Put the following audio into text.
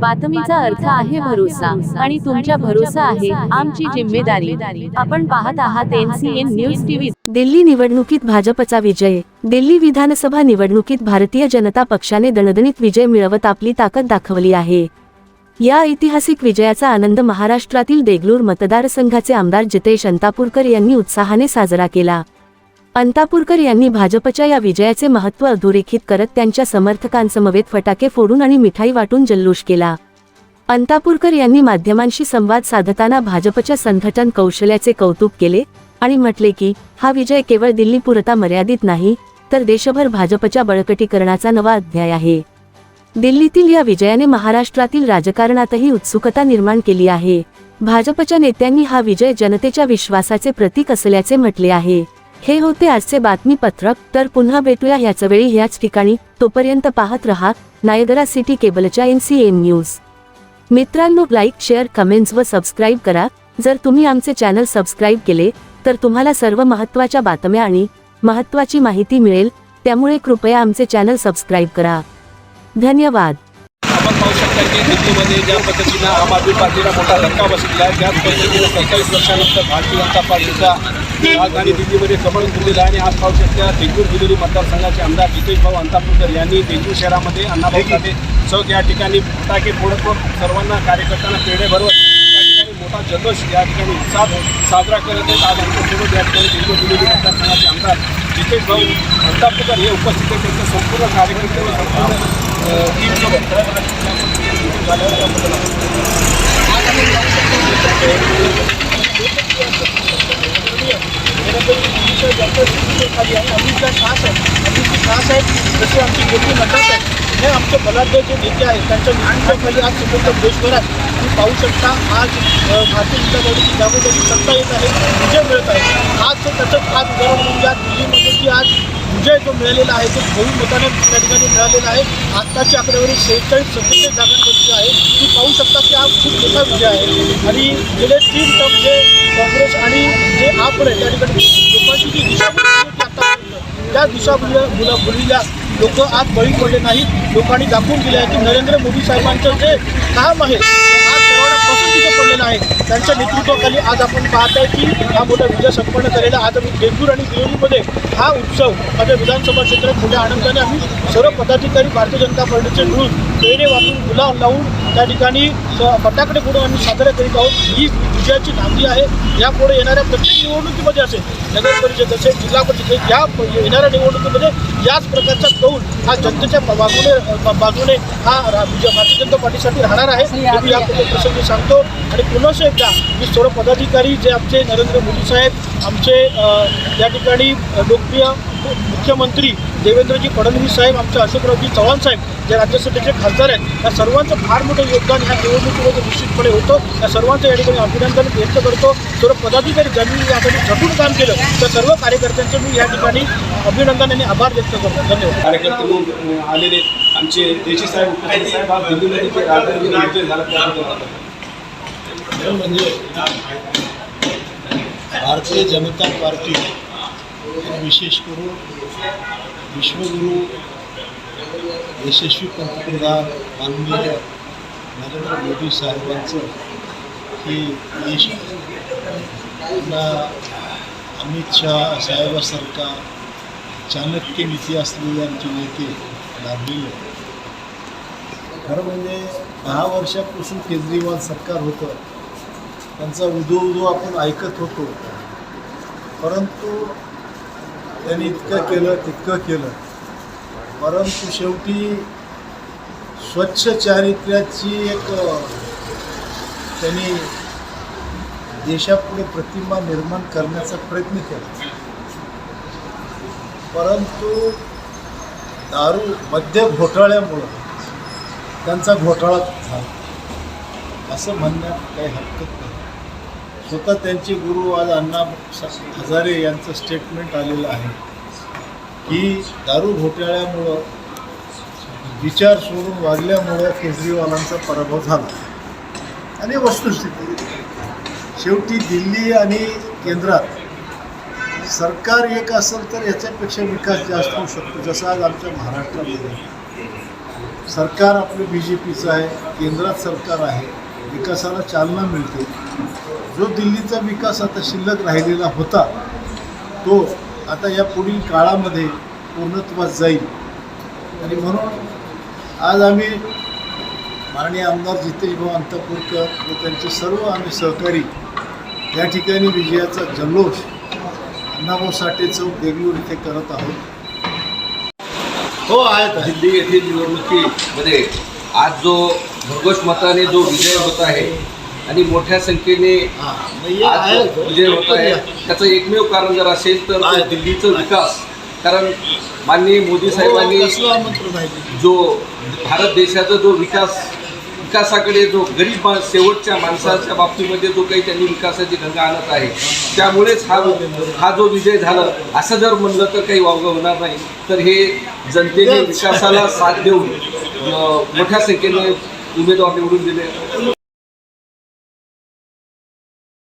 बातमीचा अर्थ आहे भरोसा आणि तुमच्या भरोसा आहे आमची जिम्मेदारी. आपण पाहत आहात एनसीएन न्यूज टीव्ही. दिल्ली निवडणुकीत भाजपचा विजय. दिल्ली विधानसभा निवडणुकीत भारतीय जनता पक्षाने दणदणीत विजय मिळवत आपली ताकद दाखवली आहे. या ऐतिहासिक विजयाचा आनंद महाराष्ट्रातील देगलूर मतदारसंघाचे आमदार जितेश अंतापूरकर यांनी उत्साहाने साजरा केला. अंतापूरकर यांनी भाजपच्या या विजयाचे महत्त्व अधोरेखित करत त्यांच्या समर्थकांसमवेत फटाके फोडून आणि मिठाई वाटून जल्लोष केला. अंतापूरकर यांनी माध्यमांशी संवाद साधताना भाजपच्या संघटन कौशल्याचे कौतुक केले आणि म्हटले की हा विजय केवळ दिल्लीपुरता मर्यादित नाही तर देशभर भाजपच्या बळकटीकरणाचा नवा अध्याय आहे. दिल्लीतील या विजयाने महाराष्ट्रातील राजकारणातही उत्सुकता निर्माण केली आहे. भाजपच्या नेत्यांनी हा विजय जनतेच्या विश्वासाचे प्रतीक असल्याचे म्हटले आहे. हे होते आजचे बातमीपत्रक. तर पुन्हा भेटूया ह्याच वेळी ह्याच ठिकाणी. तोपर्यंत पाहत रहा नायगरा सिटी केबलच्या एन सी एन न्यूज. मित्रांनो लाईक शेअर कमेंट्स व सबस्क्राईब करा. जर तुम्ही आमचे चॅनल सबस्क्राईब केले तर तुम्हाला सर्व महत्त्वाच्या बातम्या आणि महत्त्वाची माहिती मिळेल. त्यामुळे कृपया आमचे चॅनल सबस्क्राईब करा. धन्यवाद. आपण पाहू शकता की दिल्लीमध्ये ज्या पद्धतीनं आम आदमी पार्टीला मोठा धक्का बसलेला आहे त्याच पद्धतीनं सत्तावीस वर्षानंतर भारतीय जनता पार्टीचा राजधानी दिल्लीमध्ये कमळ फुललेला आहे आणि आज पाहू शकता देगलूर दिल्ली मतदारसंघाचे आमदार जितेश भाऊ अंतापूरकर यांनी देगलूर शहरामध्ये अण्णाभाऊ साठे चौक या ठिकाणी फटाके फोडत व सर्वांना कार्यकर्त्यांना पेढे भरवत या ठिकाणी मोठा जल्लोष या ठिकाणी उत्साह साजरा करत आहेत. आज आमच्यासोबत या ठिकाणी देगलूर दिल्ली मतदारसंघाचे आमदार जितेश भाऊ अंतापूरकर हे उपस्थित आहेत. त्यांचे संपूर्ण कार्यकर्ते व संपूर्ण टीम खाली आहे अमितचा खास आहे अमितची खास आहे जसे आमची योगी म्हणतात आहे हे आमचे बलाढ्य जे नेते आहेत त्यांच्या नेतृत्वाखाली आज संपूर्ण देशभरात तुम्ही पाहू शकता आज भारतीय जनता पार्टीची जागोजागी सत्ता येत आहे विजय मिळत आहे आज तर त्याचं आज उदाहरण म्हणजे आज दिल्लीमध्ये जी आज विजय जो मिळालेला आहे तो बहु मताने त्या ठिकाणी मिळालेला आहे आत्ताची आकडेवारी सेहेचाळीस सत्तेचाळीस जागांवरची आहे. ती पाहू शकता की हा खूप मोठा विजय आहे. आणि गेले तीन टर्म जे काँग्रेस आणि जे आप आहे त्या ठिकाणी लोकांची जी दिशाभूल होती त्या दिशाभूल मुला मुलीला लोक आज बळी पडले नाहीत. लोकांनी दाखवून दिले आहे की नरेंद्र मोदी साहेबांचं जे काम आहे पसंतीचं पडलेलं आहे. त्यांच्या नेतृत्वाखाली आज आपण पाहत आहे की हा मोठा विजय संपन्न झालेला आज आम्ही देगूर आणि दिवलीमध्ये हा उत्सव माझ्या विधानसभा क्षेत्रात मोठ्या आनंदाने आम्ही सर्व पदाधिकारी भारतीय जनता पार्टीचे मिळून पेढे वाटून गुलाब लावून त्या ठिकाणी फटाकडे फोडून आम्ही साजरा करीत आहोत. ही विजयाची नांदी आहे. यापुढे येणाऱ्या प्रत्येक निवडणुकीमध्ये असेल नगर परिषद असेल जिल्हा परिषद या येणाऱ्या निवडणुकीमध्ये याच प्रकारचा कौल हा जनतेच्या बाजूने बाजूने हा भारतीय जनता पार्टीसाठी राहणार आहे. हे मी या प्रसंगी सांगतो. आणि पुन्हा एकदा मी सर्व पदाधिकारी जे आमचे नरेंद्र मोदी साहेब आमचे या ठिकाणी लोकप्रिय मुख्यमंत्री देवेंद्रजी फडणवीस साहेब आमचे अशोकरावजी चव्हाण साहेब जे राज्यसभेचे खासदार आहेत या सर्वांचं फार मोठं योगदान ह्या निवडणुकीमध्ये निश्चितपणे होतं. या सर्वांचं या ठिकाणी अभिनंदन व्यक्त करतो. सर्व पदाधिकारी ज्यांनी यासाठी झटून काम केलं त्या सर्व कार्यकर्त्यांचं मी या ठिकाणी अभिनंदन आणि आभार व्यक्त करतो. धन्यवाद. कार्यकर्ते म्हणून आलेले आमचे देशी साहेब साहेब म्हणजे भारतीय जनता पार्टी विशेष करून विश्वगुरु यशस्वी पंतप्रधान माननीय नरेंद्र मोदी साहेबांचं हे यश अमित शहा साहेबासारखा चाणक्य नीती असलेले आमचे नेते लाभलेले खरं म्हणजे दहा वर्षापासून केजरीवाल सरकार होतं. त्यांचा उदो उदो आपण ऐकत होतो. परंतु त्यांनी इतकं केलं तितकं केलं. परंतु शेवटी स्वच्छ चारित्र्याची एक त्यांनी देशापुढे प्रतिमा निर्माण करण्याचा प्रयत्न केला. परंतु दारू मद्य घोटाळ्यामुळं त्यांचा घोटाळा झाला. असं म्हणण्यात काही हरकत नाही. स्वतः त्यांचे गुरु आज अण्णा हजारे यांचं स्टेटमेंट आलेलं आहे की दारू घोटाळ्यामुळं विचार सोडून वागल्यामुळं केजरीवालांचा पराभव झाला. आणि वस्तुस्थिती. शेवटी दिल्ली आणि केंद्रात सरकार एक असेल तर याच्यापेक्षा विकास जास्त होऊ शकतो जसा आज आमच्या महाराष्ट्रामध्ये. सरकार आपलं बी जे पीचं आहे केंद्रात सरकार आहे. विकासाला चालना मिळते जो दिल्लीचा विकास आता शिल्लक राहिलेला होता तो आता या पुढील काळामध्ये पूर्णत्वास जाईल आणि म्हणून आज आम्ही माननीय आमदार जितेशभाऊ अंतपूरकर व त्यांचे सर्व आम्ही सहकारी या ठिकाणी विजयाचा जल्लोष अण्णाभाऊ साठे चौक देगलूर इथे करत आहोत हो आहेत आहेत. दिल्ली येथील निवडणुकीमध्ये आज जो भरघोस मताने जो विजय होत आहे आणि मोठ्या संख्येने आज. जो विजय होत आहे त्याचं एकमेव कारण जर असेल तर. तो दिल्लीचा विकास कारण माननीय मोदी साहेबांनी हो, ते? जो भारत देशाचा जो विकास विकासाकडे जो गरीब शेवटच्या माणसाच्या बाबतीमध्ये जो काही त्यांनी विकासाची गंगा आणत आहे त्यामुळेच हा हा जो विजय झाला असं जर म्हणलं तर काही वावगं होणार नाही तर हे जनतेने विकासाला साथ देऊन मोठ्या संख्येने उमेदवार निवडून दिले.